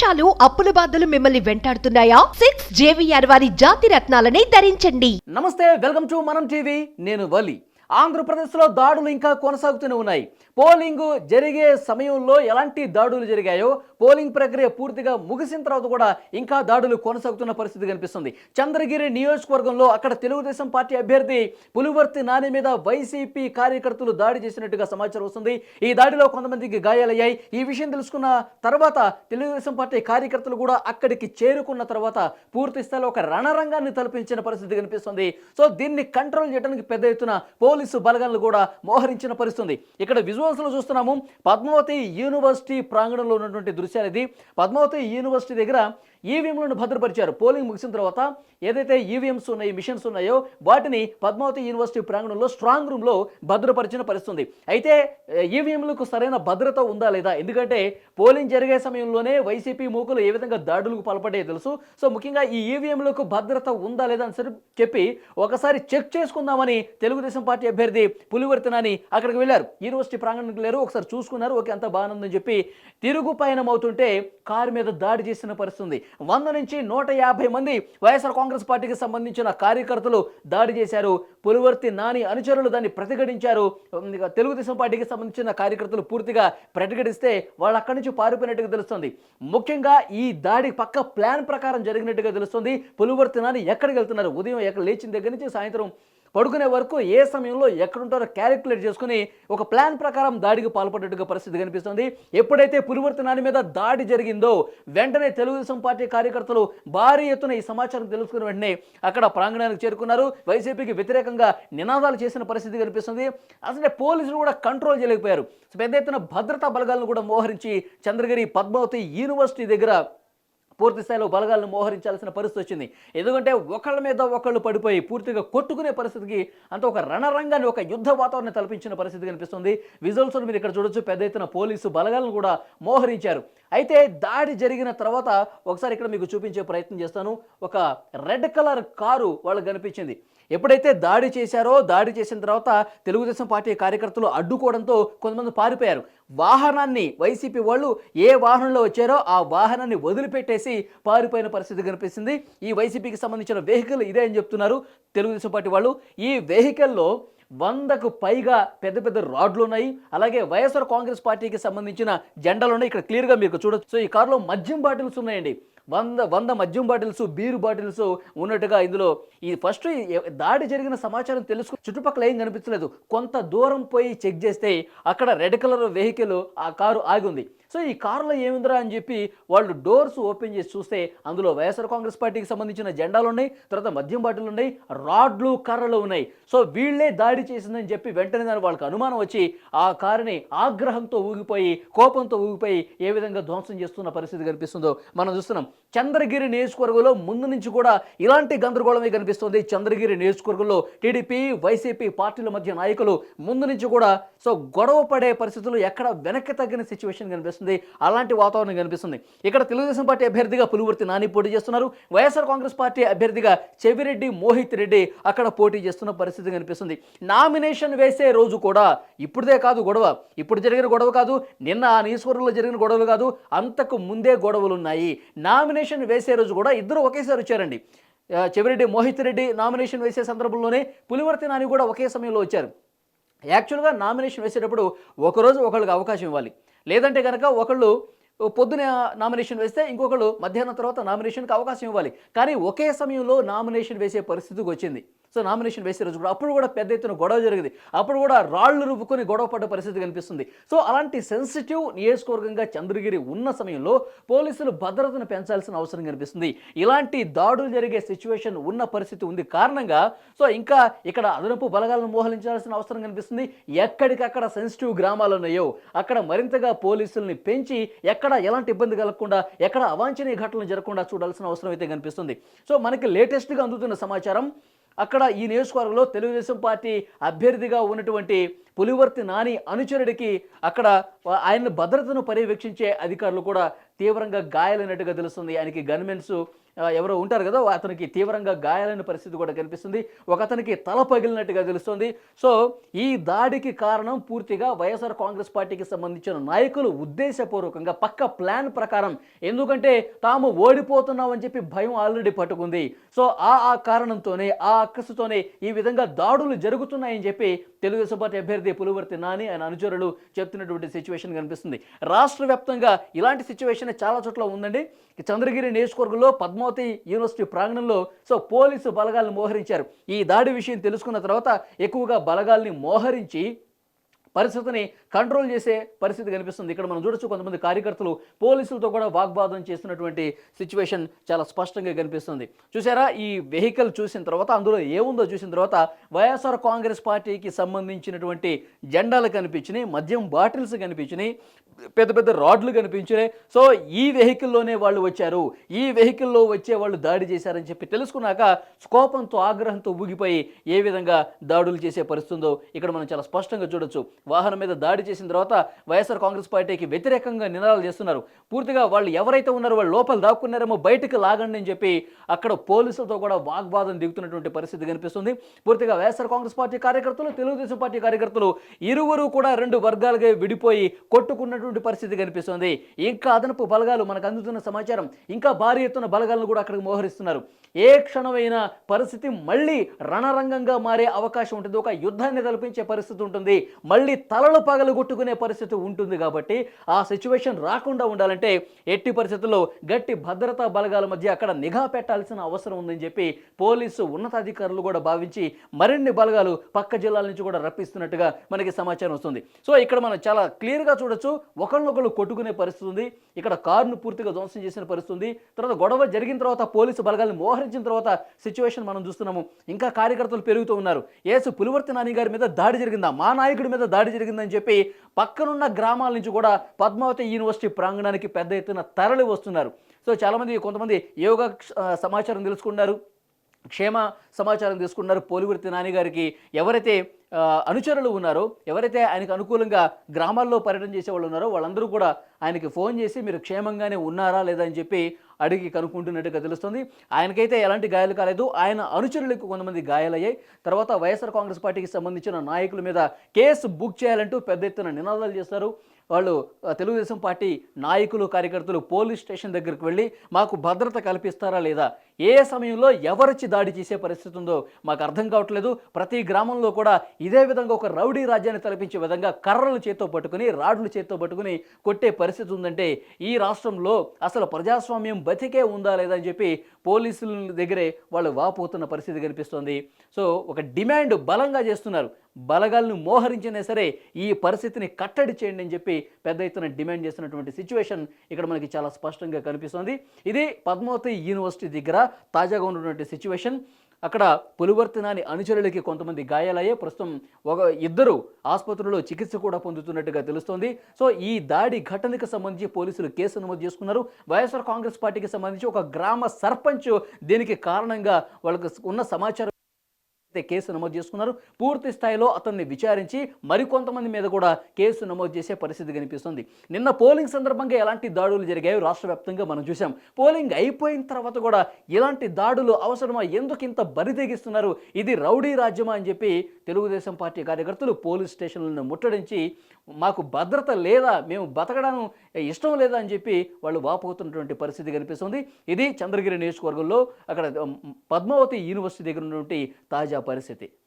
మోసాలు అప్పుల బాధలు మిమ్మల్ని వెంటాడుతున్నాయా? సిక్స్ జేవిఆర్ వారి జాతి రత్నాలని ధరించండి. నమస్తే వెల్కమ్ టు మనం టీవీ. నేను వలి. ఆంధ్రప్రదేశ్లో దాడులు ఇంకా కొనసాగుతూనే ఉన్నాయి. పోలింగ్ జరిగే సమయంలో ఎలాంటి దాడులు జరిగాయో పోలింగ్ ప్రక్రియ పూర్తిగా ముగిసిన తర్వాత కూడా ఇంకా దాడులు కొనసాగుతున్న పరిస్థితి కనిపిస్తుంది. చంద్రగిరి నియోజకవర్గంలో అక్కడ తెలుగుదేశం పార్టీ అభ్యర్థి పులివర్తి నాని మీద వైసీపీ కార్యకర్తలు దాడి చేసినట్టుగా సమాచారం వస్తుంది. ఈ దాడిలో కొంతమందికి గాయాలయ్యాయి. ఈ విషయం తెలుసుకున్న తర్వాత తెలుగుదేశం పార్టీ కార్యకర్తలు కూడా అక్కడికి చేరుకున్న తర్వాత పూర్తి స్థాయిలో ఒక రణరంగాన్ని తలపించిన పరిస్థితి కనిపిస్తుంది. సో దీన్ని కంట్రోల్ చేయడానికి పెద్ద ఎత్తున పోలీసు బలగాలను కూడా మోహరించిన పరిస్థితుంది. ఇక్కడ విజువల్స్లో చూస్తున్నాము పద్మావతి యూనివర్సిటీ ప్రాంగణంలో ఉన్నటువంటి దృశ్యాలు ఇది. పద్మావతి యూనివర్సిటీ దగ్గర ఈవీఎంలను భద్రపరిచారు. పోలింగ్ ముగిసిన తర్వాత ఏదైతే ఈవీఎంస్ ఉన్నాయి మిషన్స్ ఉన్నాయో వాటిని పద్మావతి యూనివర్సిటీ ప్రాంగణంలో స్ట్రాంగ్ రూమ్లో భద్రపరిచిన పరిస్థితుంది. అయితే ఈవీఎంలకు సరైన భద్రత ఉందా లేదా? ఎందుకంటే పోలింగ్ జరిగే సమయంలోనే వైసీపీ మూకులు ఏ విధంగా దాడులకు పాల్పడే తెలుసు. సో ముఖ్యంగా ఈ ఈవీఎంలకు భద్రత ఉందా లేదా అని సరి చెప్పి ఒకసారి చెక్ చేసుకుందామని తెలుగుదేశం పార్టీ అభ్యర్థి పులివర్తనాని అక్కడికి వెళ్ళారు. యూనివర్సిటీ ప్రాంగణం లేరు. ఒకసారి చూసుకున్నారు. ఓకే అంత బాగుందని చెప్పి తిరుగు పయనం అవుతుంటే కారు మీద దాడి చేసిన పరిస్థితుంది. వంద నుంచి నూట యాభై మంది వైఎస్ఆర్ కాంగ్రెస్ పార్టీకి సంబంధించిన కార్యకర్తలు దాడి చేశారు. పులివర్తి నాని అనుచరులు దాన్ని ప్రతిఘటించారు. తెలుగుదేశం పార్టీకి సంబంధించిన కార్యకర్తలు పూర్తిగా ప్రతిఘటిస్తే వాళ్ళు అక్కడి నుంచి పారిపోయినట్టుగా తెలుస్తుంది. ముఖ్యంగా ఈ దాడి పక్క ప్లాన్ ప్రకారం జరిగినట్టుగా తెలుస్తుంది. పులివర్తి నాని ఎక్కడికి వెళ్తున్నారు? ఉదయం ఎక్కడ లేచిన దగ్గర నుంచి సాయంత్రం పడుకునే వరకు ఏ సమయంలో ఎక్కడుంటారో క్యాలిక్యులేట్ చేసుకుని ఒక ప్లాన్ ప్రకారం దాడికి పాల్పడ్డట్టుగా పరిస్థితి కనిపిస్తుంది. ఎప్పుడైతే పురివర్తనాని మీద దాడి జరిగిందో వెంటనే తెలుగుదేశం పార్టీ కార్యకర్తలు భారీ ఎత్తున ఈ సమాచారం తెలుసుకున్న వెంటనే అక్కడ ప్రాంగణానికి చేరుకున్నారు. వైసీపీకి వ్యతిరేకంగా నినాదాలు చేసిన పరిస్థితి కనిపిస్తుంది. అసలు పోలీసులు కూడా కంట్రోల్ చేయలేకపోయారు. పెద్ద ఎత్తున భద్రతా బలగాలను కూడా మోహరించి చంద్రగిరి పద్మావతి యూనివర్సిటీ దగ్గర పూర్తి స్థాయిలో బలగాలను మోహరించాల్సిన పరిస్థితి వచ్చింది. ఎందుకంటే ఒకళ్ళ మీద ఒకళ్ళు పడిపోయి పూర్తిగా కొట్టుకునే పరిస్థితికి అంత ఒక రణరంగాన్ని ఒక యుద్ధ వాతావరణం తలపించిన పరిస్థితి కనిపిస్తుంది. విజువల్స్ మీరు ఇక్కడ చూడొచ్చు. పెద్ద ఎత్తున పోలీసు బలగాలను కూడా మోహరించారు. అయితే దాడి జరిగిన తర్వాత ఒకసారి ఇక్కడ మీకు చూపించే ప్రయత్నం చేస్తాను. ఒక రెడ్ కలర్ కారు వాళ్ళకి కనిపించింది. ఎప్పుడైతే దాడి చేశారో దాడి చేసిన తర్వాత తెలుగుదేశం పార్టీ కార్యకర్తలు అడ్డుకోవడంతో కొంతమంది పారిపోయారు. వాహనాన్ని వైసీపీ వాళ్ళు ఏ వాహనంలో వచ్చారో ఆ వాహనాన్ని వదిలిపెట్టేసి పారిపోయిన పరిస్థితి కనిపిస్తుంది. ఈ వైసీపీకి సంబంధించిన వెహికల్ ఇదే అని చెప్తున్నారు తెలుగుదేశం పార్టీ వాళ్ళు. ఈ వెహికల్లో వందకు పైగా పెద్ద పెద్ద రాడ్లు ఉన్నాయి. అలాగే వైఎస్ఆర్ కాంగ్రెస్ పార్టీకి సంబంధించిన జెండాలు ఉన్నాయి. ఇక్కడ క్లియర్గా మీకు చూడొచ్చు. సో ఈ కారులో మద్యం బాటిల్స్ ఉన్నాయండి. వంద వంద మద్యం బాటిల్స్ బీరు బాటిల్స్ ఉన్నట్టుగా ఇందులో ఈ ఫస్ట్ దాడి జరిగిన సమాచారం తెలుసుకు చుట్టుపక్కల ఏం కనిపించలేదు. కొంత దూరం పోయి చెక్ చేస్తే అక్కడ రెడ్ కలర్ వెహికల్ ఆ కారు ఆగి ఉంది. సో ఈ కారులో ఏమిందిరా అని చెప్పి వాళ్ళు డోర్స్ ఓపెన్ చేసి చూస్తే అందులో వైఎస్ఆర్ కాంగ్రెస్ పార్టీకి సంబంధించిన జెండాలు ఉన్నాయి తర్వాత మద్యం బాటిల్ ఉన్నాయి రాడ్లు కర్రలు ఉన్నాయి. సో వీళ్ళే దాడి చేసిందని చెప్పి వెంటనే దాని వాళ్ళకి అనుమానం వచ్చి ఆ కారుని ఆగ్రహంతో ఊగిపోయి కోపంతో ఊగిపోయి ఏ విధంగా ధ్వంసం చేస్తున్న పరిస్థితి కనిపిస్తుందో మనం చూస్తున్నాం. చంద్రగిరి నియోజకవర్గంలో ముందు నుంచి కూడా ఇలాంటి గందరగోళమే కనిపిస్తుంది. చంద్రగిరి నియోజకవర్గంలో టీడీపీ వైసీపీ పార్టీల మధ్య నాయకులు ముందు నుంచి కూడా సో గొడవ పడే పరిస్థితులు ఎక్కడ వెనక్కి తగ్గిన సిచ్యువేషన్ కనిపిస్తుంది? అలాంటి వాతావరణం కనిపిస్తుంది. ఇక్కడ తెలుగుదేశం పార్టీ అభ్యర్థిగా పులివర్తి నాని పోటీ చేస్తున్నారు. వైఎస్ఆర్ కాంగ్రెస్ పార్టీ అభ్యర్థిగా చెవిరెడ్డి మోహిత్ రెడ్డి అక్కడ పోటీ చేస్తున్న పరిస్థితి కనిపిస్తుంది. నామినేషన్ వేసే రోజు కూడా ఇప్పుడుదే కాదు గొడవ. ఇప్పుడు జరిగిన గొడవ కాదు నిన్న ఆ నియోజకవర్గంలో జరిగిన గొడవలు కాదు అంతకు ముందే గొడవలు ఉన్నాయి. నామినేషన్ వేసే రోజు కూడా ఇద్దరు ఒకేసారి వచ్చారండి. చెవిరెడ్డి మోహిత్ రెడ్డి నామినేషన్ వేసే సందర్భంలోనే పులివర్తి నాని కూడా ఒకే సమయంలో వచ్చారు. యాక్చువల్గా నామినేషన్ వేసేటప్పుడు ఒకరోజు ఒకళ్ళకి అవకాశం ఇవ్వాలి. లేదంటే కనుక ఒకళ్ళు పొద్దున నామినేషన్ వేస్తే ఇంకొకళ్ళు మధ్యాహ్నం తర్వాత నామినేషన్కి అవకాశం ఇవ్వాలి. కానీ ఒకే సమయంలో నామినేషన్ వేసే పరిస్థితికి వచ్చింది. సో నామినేషన్ వేసే రోజు కూడా అప్పుడు కూడా పెద్ద ఎత్తున గొడవ జరిగింది. అప్పుడు కూడా రాళ్ళు రుబ్బుకొని గొడవ పడ్డ పరిస్థితి కనిపిస్తుంది. సో అలాంటి సెన్సిటివ్ నియోజకవర్గంగా చంద్రగిరి ఉన్న సమయంలో పోలీసులు భద్రతను పెంచాల్సిన అవసరం కనిపిస్తుంది. ఇలాంటి దాడులు జరిగే సిచ్యువేషన్ ఉన్న పరిస్థితి ఉంది కారణంగా సో ఇంకా ఇక్కడ అదనపు బలగాలను మోహరించాల్సిన అవసరం కనిపిస్తుంది. ఎక్కడికక్కడ సెన్సిటివ్ గ్రామాలు ఉన్నాయో అక్కడ మరింతగా పోలీసుల్ని పెంచి ఎక్కడ ఎలాంటి ఇబ్బంది కలగకుండా ఎక్కడ అవాంఛనీయ ఘటనలు జరగకుండా చూడాల్సిన అవసరం అయితే కనిపిస్తుంది. సో మనకి లేటెస్ట్గా అందుతున్న సమాచారం అక్కడ ఈ నియోజకవర్గంలో తెలుగుదేశం పార్టీ అభ్యర్థిగా ఉన్నటువంటి పులివర్తి నాని అనుచరుడికి అక్కడ ఆయన భద్రతను పర్యవేక్షించే అధికారులు కూడా తీవ్రంగా గాయాలైనట్టుగా తెలుస్తుంది. ఆయనకి గన్మెన్స్ ఎవరో ఉంటారు కదా అతనికి తీవ్రంగా గాయాలైన పరిస్థితి కూడా కనిపిస్తుంది. ఒక అతనికి తల పగిలినట్టుగా తెలుస్తుంది. సో ఈ దాడికి కారణం పూర్తిగా వైఎస్ఆర్ కాంగ్రెస్ పార్టీకి సంబంధించిన నాయకులు ఉద్దేశపూర్వకంగా పక్క ప్లాన్ ప్రకారం ఎందుకంటే తాము ఓడిపోతున్నామని చెప్పి భయం ఆల్రెడీ పట్టుకుంది. సో ఆ ఆ కారణంతోనే ఆ అక్కసుతోనే ఈ విధంగా దాడులు జరుగుతున్నాయని చెప్పి తెలుగుదేశం పార్టీ అభ్యర్థి పులివర్తి నాని ఆయన అనుచరులు చెప్తున్నటువంటి సిచ్యువేషన్ కనిపిస్తుంది. రాష్ట్ర వ్యాప్తంగా ఇలాంటి సిచ్యువేషన్ చాలా చోట్ల ఉందండి. చంద్రగిరి నియోజకవర్గంలో పద్మావతి యూనివర్సిటీ ప్రాంగణంలో సో పోలీసు బలగాలను మోహరించారు. ఈ దాడి విషయం తెలుసుకున్న తర్వాత ఎక్కువగా బలగాల్ని మోహరించి పరిస్థితిని కంట్రోల్ చేసే పరిస్థితి కనిపిస్తుంది. ఇక్కడ మనం చూడొచ్చు కొంతమంది కార్యకర్తలు పోలీసులతో కూడా వాగ్వాదం చేస్తున్నటువంటి సిచ్యువేషన్ చాలా స్పష్టంగా కనిపిస్తుంది. చూసారా? ఈ వెహికల్ చూసిన తర్వాత అందులో ఏముందో చూసిన తర్వాత వైఎస్ఆర్ కాంగ్రెస్ పార్టీకి సంబంధించినటువంటి జెండాలు కనిపించినాయి మద్యం బాటిల్స్ కనిపించినాయి పెద్ద పెద్ద రాడ్లు కనిపించినాయి. సో ఈ వెహికల్లోనే వాళ్ళు వచ్చారు. ఈ వెహికల్లో వచ్చే వాళ్ళు దాడి చేశారని చెప్పి తెలుసుకున్నాక కోపంతో ఆగ్రహంతో ఊగిపోయి ఏ విధంగా దాడులు చేసే పరిస్థితుందో ఇక్కడ మనం చాలా స్పష్టంగా చూడొచ్చు. వాహనం మీద దాడి చేసిన తర్వాత వైఎస్ఆర్ కాంగ్రెస్ పార్టీకి వ్యతిరేకంగా నినాదాలు చేస్తున్నారు. పూర్తిగా వాళ్ళు ఎవరైతే ఉన్నారో వాళ్ళు లోపల దాక్కున్నారేమో బయటకు లాగండి అని చెప్పి అక్కడ పోలీసులతో కూడా వాగ్వాదం దిగుతున్నటువంటి పరిస్థితి కనిపిస్తుంది. పూర్తిగా వైఎస్ఆర్ కాంగ్రెస్ పార్టీ కార్యకర్తలు తెలుగుదేశం పార్టీ కార్యకర్తలు ఇరువురు కూడా రెండు వర్గాలుగా విడిపోయి కొట్టుకున్నటువంటి పరిస్థితి కనిపిస్తుంది. ఇంకా అదనపు బలగాలు మనకు అందుతున్న సమాచారం. ఇంకా భారీ ఎత్తున బలగాలను కూడా అక్కడికి మోహరిస్తున్నారు. ఏ క్షణమైన పరిస్థితి మళ్ళీ రణరంగంగా మారే అవకాశం ఉంటుంది. ఒక యుద్ధాన్ని తలపించే పరిస్థితి ఉంటుంది. మళ్ళీ తలలు పగలు కొట్టుకునే పరిస్థితి ఉంటుంది కాబట్టి ఆ సిచ్యువేషన్ రాకుండా ఉండాలంటే ఎట్టి పరిస్థితుల్లో గట్టి భద్రతా బలగాల మధ్య అక్కడ నిఘా పెట్టాల్సిన అవసరం ఉందని చెప్పి పోలీసు ఉన్నతాధికారులు కూడా భావించి మరిన్ని బలగాలు పక్క జిల్లాల నుంచి కూడా రప్పిస్తున్నట్టుగా మనకి సమాచారం వస్తుంది. సో ఇక్కడ మనం చాలా క్లియర్గా చూడొచ్చు. ఒకళ్ళొకళ్ళు కొట్టుకునే పరిస్థితి ఉంది. ఇక్కడ కారును పూర్తిగా ధ్వంసం చేసిన పరిస్థితి ఉంది. తర్వాత గొడవ జరిగిన తర్వాత పోలీసు బలగాలను మోహరించిన తర్వాత సిచ్యువేషన్ మనం చూస్తున్నాము. ఇంకా కార్యకర్తలు పెరుగుతూ ఉన్నారు. ఏసు పులివర్తి నాని గారి మీద దాడి జరిగిందా? మా నాయకుడి మీద దాడి జరిగిందని చెప్పి పక్కనున్న గ్రామాల నుంచి కూడా పద్మావతి యూనివర్సిటీ ప్రాంగణానికి పెద్ద ఎత్తున తరలి వస్తున్నారు. సో చాలామంది కొంతమంది యోగా సమాచారం తెలుసుకున్నారు క్షేమ సమాచారం తీసుకున్నారు పోలివర్తి నాని గారికి ఎవరైతే అనుచరులు ఉన్నారో ఎవరైతే ఆయనకు అనుకూలంగా గ్రామాల్లో పర్యటన చేసే వాళ్ళు ఉన్నారో వాళ్ళందరూ కూడా ఆయనకి ఫోన్ చేసి మీరు క్షేమంగానే ఉన్నారా లేదా అని చెప్పి అడిగి కనుక్కుంటున్నట్టుగా తెలుస్తుంది. ఆయనకైతే ఎలాంటి గాయాలు కాలేదు. ఆయన అనుచరులకు కొంతమంది గాయాలయ్యాయి. తర్వాత వైఎస్ఆర్ కాంగ్రెస్ పార్టీకి సంబంధించిన నాయకుల మీద కేసు బుక్ చేయాలంటూ పెద్ద ఎత్తున నినాదాలు చేస్తారు. వాళ్ళు తెలుగుదేశం పార్టీ నాయకులు కార్యకర్తలు పోలీస్ స్టేషన్ దగ్గరికి వెళ్ళి మాకు భద్రత కల్పిస్తారా లేదా? ఏ సమయంలో ఎవరొచ్చి దాడి చేసే పరిస్థితి ఉందో మాకు అర్థం కావట్లేదు. ప్రతి గ్రామంలో కూడా ఇదే విధంగా ఒక రౌడీ రాజ్యాన్ని తలపించే విధంగా కర్రలు చేత్తో పట్టుకుని రాడ్లు చేత్తో పట్టుకుని కొట్టే పరిస్థితి ఉందంటే ఈ రాష్ట్రంలో అసలు ప్రజాస్వామ్యం బతికే ఉందా లేదా అని చెప్పి పోలీసుల దగ్గరే వాళ్ళు వాపోతున్న పరిస్థితి కనిపిస్తోంది. సో ఒక డిమాండ్ బలంగా చేస్తున్నారు. బలగాలను మోహరించినా సరే ఈ పరిస్థితిని కట్టడి చేయండి అని చెప్పి పెద్ద ఎత్తున డిమాండ్ చేస్తున్నటువంటి సిచ్యువేషన్ ఇక్కడ మనకి చాలా స్పష్టంగా కనిపిస్తుంది. ఇది పద్మావతి యూనివర్సిటీ దగ్గర తాజాగా ఉన్నటువంటి సిచ్యువేషన్. అక్కడ పులివర్తి నాని అనుచరులకి కొంతమంది గాయాలయ్యే ప్రస్తుతం ఒక ఇద్దరు ఆసుపత్రిలో చికిత్స కూడా పొందుతున్నట్టుగా తెలుస్తోంది. సో ఈ దాడి ఘటనకు సంబంధించి పోలీసులు కేసు నమోదు చేసుకున్నారు. వైఎస్ఆర్ కాంగ్రెస్ పార్టీకి సంబంధించి ఒక గ్రామ సర్పంచ్ దీనికి కారణంగా వాళ్ళకు ఉన్న సమాచారం అయితే కేసు నమోదు చేసుకున్నారు. పూర్తి స్థాయిలో అతన్ని విచారించి మరికొంతమంది మీద కూడా కేసు నమోదు చేసే పరిస్థితి కనిపిస్తుంది. నిన్న పోలింగ్ సందర్భంగా ఎలాంటి దాడులు జరిగాయో రాష్ట్ర వ్యాప్తంగా మనం చూసాం పోలింగ్ అయిపోయిన తర్వాత కూడా ఇలాంటి దాడులు అవసరమా? ఎందుకు ఇంత బరితెగిస్తున్నారు ఇది రౌడీ రాజ్యమా అని చెప్పి తెలుగుదేశం పార్టీ కార్యకర్తలు పోలీస్ స్టేషన్లను ముట్టడించి మాకు భద్రత లేదా మేము బతకడం ఇష్టం లేదా అని చెప్పి వాళ్ళు వాపోతున్నటువంటి పరిస్థితి కనిపిస్తుంది. ఇది చంద్రగిరి నియోజకవర్గంలో అక్కడ పద్మావతి యూనివర్సిటీ దగ్గర ఉన్నటువంటి తాజా పరిస్థితి.